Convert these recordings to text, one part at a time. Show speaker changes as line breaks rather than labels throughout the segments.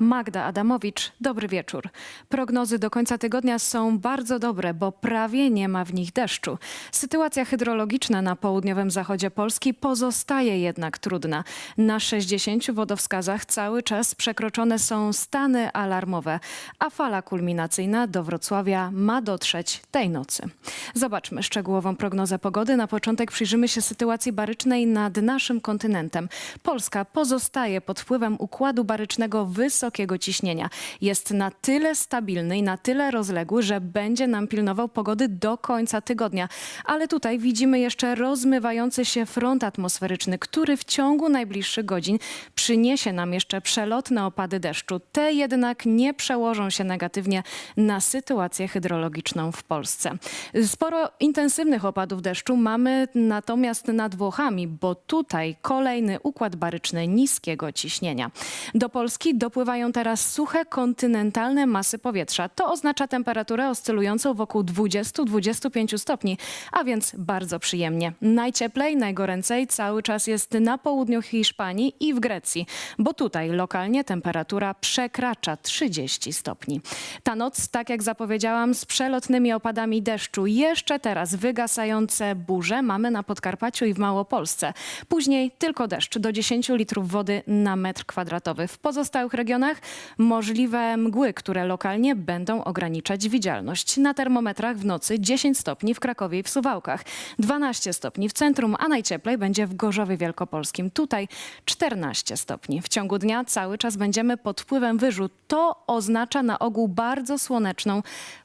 Magda Adamowicz, dobry wieczór. Prognozy do końca tygodnia są bardzo dobre, bo prawie nie ma w nich deszczu. Sytuacja hydrologiczna na południowym zachodzie Polski pozostaje jednak trudna. Na 60 wodowskazach cały czas przekroczone są stany alarmowe, a fala kulminacyjna do Wrocławia ma dotrzeć tej nocy. Zobaczmy szczegółową prognozę pogody. Na początek przyjrzymy się sytuacji barycznej nad naszym kontynentem. Polska pozostaje pod wpływem układu barycznego wysokiego ciśnienia. Jest na tyle stabilny i na tyle rozległy, że będzie nam pilnował pogody do końca tygodnia. Ale tutaj widzimy jeszcze rozmywający się front atmosferyczny, który w ciągu najbliższych godzin przyniesie nam jeszcze przelotne opady deszczu. Te jednak nie przełożą się negatywnie na sytuację hydrologiczną w Polsce. Sporo intensywnych opadów deszczu mamy natomiast nad Włochami, bo tutaj kolejny układ baryczny niskiego ciśnienia. Do Polski dopływają teraz suche kontynentalne masy powietrza. To oznacza temperaturę oscylującą wokół 20-25 stopni, a więc bardzo przyjemnie. Najcieplej, najgoręcej cały czas jest na południu Hiszpanii i w Grecji, bo tutaj lokalnie temperatura przekracza 30 stopni. Ta noc, tak jak zapowiedziałam, z przelotnymi opadami deszczu. Jeszcze teraz wygasające burze mamy na Podkarpaciu i w Małopolsce. Później tylko deszcz do 10 litrów wody na metr kwadratowy. W pozostałych regionach możliwe mgły, które lokalnie będą ograniczać widzialność. Na termometrach w nocy 10 stopni w Krakowie i w Suwałkach, 12 stopni w centrum, a najcieplej będzie w Gorzowie Wielkopolskim. Tutaj 14 stopni. W ciągu dnia cały czas będziemy pod wpływem wyżu. To oznacza na ogół bardzo słoneczną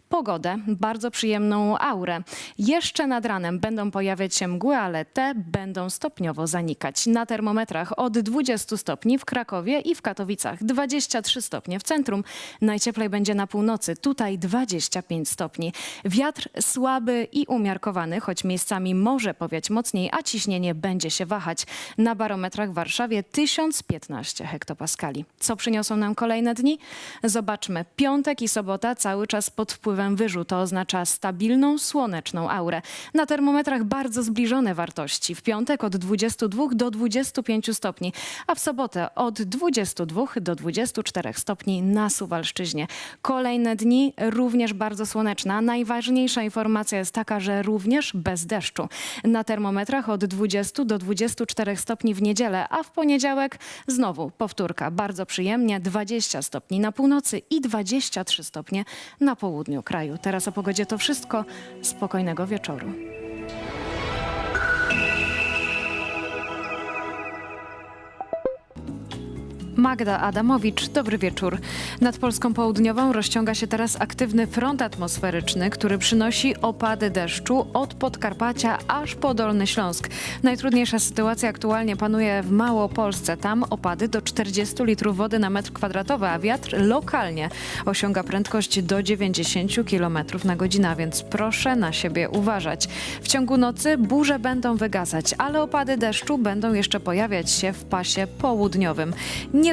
pogodę, bardzo przyjemną aurę. Jeszcze nad ranem będą pojawiać się mgły, ale te będą stopniowo zanikać. Na termometrach od 20 stopni w Krakowie i w Katowicach, 23 stopnie w centrum. Najcieplej będzie na północy, tutaj 25 stopni. Wiatr słaby i umiarkowany, choć miejscami może powiać mocniej, a ciśnienie będzie się wahać. Na barometrach w Warszawie 1015 hektopaskali. Co przyniosą nam kolejne dni? Zobaczmy. Piątek i sobota cały czas pod wpływem wyżu. To oznacza stabilną, słoneczną aurę. Na termometrach bardzo zbliżone wartości. W piątek od 22 do 25 stopni, a w sobotę od 22 do 24 stopni na Suwalszczyźnie. Kolejne dni również bardzo słoneczne. Najważniejsza informacja jest taka, że również bez deszczu. Na termometrach od 20 do 24 stopni w niedzielę, a w poniedziałek znowu powtórka. Bardzo przyjemnie, 20 stopni na północy i 23 stopnie na południu kraju. Teraz o pogodzie to wszystko. Spokojnego wieczoru. Magda Adamowicz, dobry wieczór. Nad Polską Południową rozciąga się teraz aktywny front atmosferyczny, który przynosi opady deszczu od Podkarpacia aż po Dolny Śląsk. Najtrudniejsza sytuacja aktualnie panuje w Małopolsce. Tam opady do 40 litrów wody na metr kwadratowy, a wiatr lokalnie osiąga prędkość do 90 km na godzinę, więc proszę na siebie uważać. W ciągu nocy burze będą wygasać, ale opady deszczu będą jeszcze pojawiać się w pasie południowym.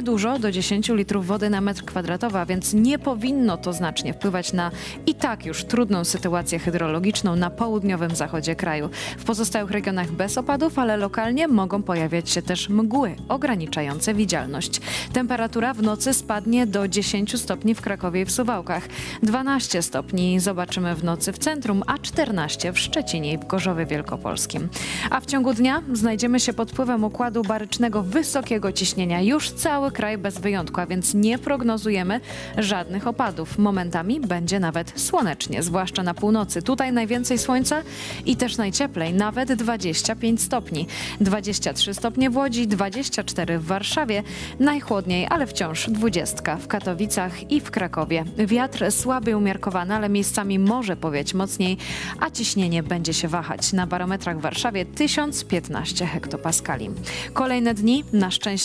Niedużo, do 10 litrów wody na metr kwadratowy, a więc nie powinno to znacznie wpływać na i tak już trudną sytuację hydrologiczną na południowym zachodzie kraju. W pozostałych regionach bez opadów, ale lokalnie mogą pojawiać się też mgły ograniczające widzialność. Temperatura w nocy spadnie do 10 stopni w Krakowie i w Suwałkach. 12 stopni zobaczymy w nocy w centrum, a 14 w Szczecinie i w Gorzowie Wielkopolskim. A w ciągu dnia znajdziemy się pod wpływem układu barycznego wysokiego ciśnienia. Już kraj bez wyjątku, a więc nie prognozujemy żadnych opadów. Momentami będzie nawet słonecznie, zwłaszcza na północy. Tutaj najwięcej słońca i też najcieplej, nawet 25 stopni. 23 stopnie w Łodzi, 24 w Warszawie, najchłodniej, ale wciąż 20 w Katowicach i w Krakowie. Wiatr słaby, umiarkowany, ale miejscami może powieć mocniej, a ciśnienie będzie się wahać. Na barometrach w Warszawie 1015 hektopaskali. Kolejne dni na szczęście